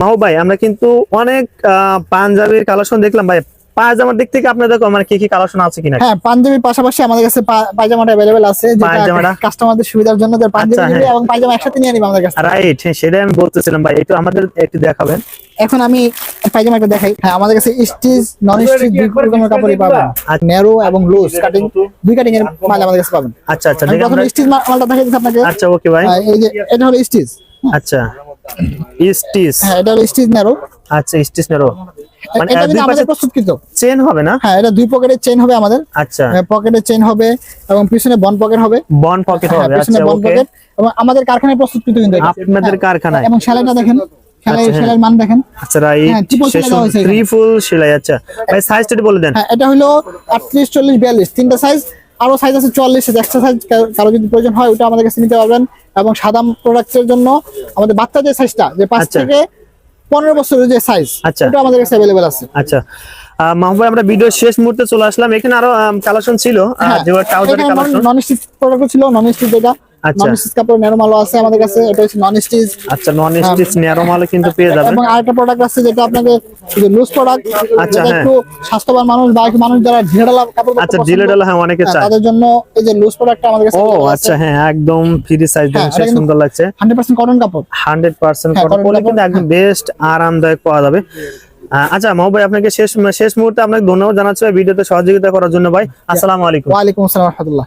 মাহবুব ভাই আমরা কিন্তু অনেক আহ, পাঞ্জাবির কালেকশন দেখলাম ভাই। পায়জামার দিক থেকে আপনাদের মানে কি কি কালেকশন আছে কিনা? হ্যাঁ পাঞ্জাবির পাশাপাশি আমাদের কাছে পায়জামাটা অ্যাভেলেবেল আছে যেটা কাস্টমারদের সুবিধার জন্য যে পাঞ্জাবি আচ্ছা, হ্যাঁ। এবং পায়জামা একসাথে নিয়ে নিবে আমাদের কাছে রাইট হ্যাঁ সেটাই আমি বলতেছিলাম ভাই। একটু আমাদের একটু দেখাবেন। এখন আমি পায়জামা একটা দেখাই। হ্যাঁ আমাদের কাছে স্টিচ নন স্টিচ দুই রকমের কাপড়ই পাবেন। আচ্ছা। ন্যারো এবং লুজ কাটিং দুই কাটিং এর মাল আমাদের কাছে পাবেন। আচ্ছা আচ্ছা প্রথমে স্টিচ মালটা দেখাই দিচ্ছি আপনাকে। আচ্ছা ওকে ভাই। এই যে এটা হলো স্টিচ। আচ্ছা। স্টিচ হ্যাঁ এটা স্টিচ ন্যারো আচ্ছা স্টিচ নেরো মানে এটা কিন্তু আমাদের প্রস্তুতকৃত চেন হবে না? হ্যাঁ এটা দুই পকেটের চেইন হবে আমাদের। আচ্ছা। পকেটের চেইন হবে এবং পিছনে বন পকেট হবে। বন পকেট হ্যাঁ হবে পিছনে আচ্ছা বন পকেট এবং আমাদের কারখানায় প্রস্তুতকৃত কিন্তু। আপনাদের হ্যাঁ, কারখানায়? এবং সেলাইটা দেখেন। আচ্ছা, হ্যাঁ। মান দেখেন। আচ্ছা হ্যাঁ, সেলাই আচ্ছা। ভাই সাইজটা বলে দেন। হ্যাঁ এটা হলো আটত্রিশ চল্লিশ বিয়াল্লিশ। তিনটা সাইজ আরও সাইজ আছে চুয়াল্লিশ এক্সট্রা সাইজ কারও যদি প্রয়োজন হয় ওটা আমাদের কাছে নিতে পারবেন। এবং সাদা প্রোডাক্টের জন্য আমাদের বাচ্চা যে সাইজটা যে পাঁচ আচ্ছা। থেকে পনেরো বছরের যে সাইজ আচ্ছা। ওটা আমাদের কাছে অ্যাভেলেবেল আছে। আচ্ছা। মাহবুব আমরা ভিডিও শেষ মুহূর্তে চলে আসলাম। এখানে আরও কালেকশন ছিল। আহ, যেগুলো ট্রাউজারের কালেকশন নন স্টিচ প্রোডাক্ট ছিল নন স্টিচ যেটা। নন স্টিচ কাপড় নেরো আছে আমাদের কাছে এটা হচ্ছে নন স্টিচ আচ্ছা নন স্টিচ ন্যারো কিন্তু পেয়ে যাবেন। এবং আরেকটা প্রোডাক্ট আছে যেটা আপনাকে লুজ প্রোডাক্ট আচ্ছা, হ্যাঁ। একটু স্বাস্থ্যবান মানুষ বা মানুষ যারা ঢিলেঢালা কাপড় আচ্ছা হ্যাঁ অনেকে হ্যাঁ, চায়। তাদের জন্য এই যে লুজ প্রোডাক্ট আমাদের কাছে ও আচ্ছা একদম ফ্রি সাইজ দেখে এটা কিন্তু- সুন্দর লাগছে। হান্ড্রেড পার্সেন্ট কটন কাপড়। হান্ড্রেড পার্সেন্ট কটন cotton কিন্তু একদম বেস্ট আরামদায়ক পাওয়া যাবে। আচ্ছা মাহবুব ভাই আপনাকে শেষ শেষ মুহূর্তে আপনাকে ধন্যবাদ জানাচ্ছি ভিডিওতে সহযোগিতা করার জন্য ভাই। আসসালামু আলাইকুম। ওয়ালাইকুম আসসালাম রহমতুল্লাহ।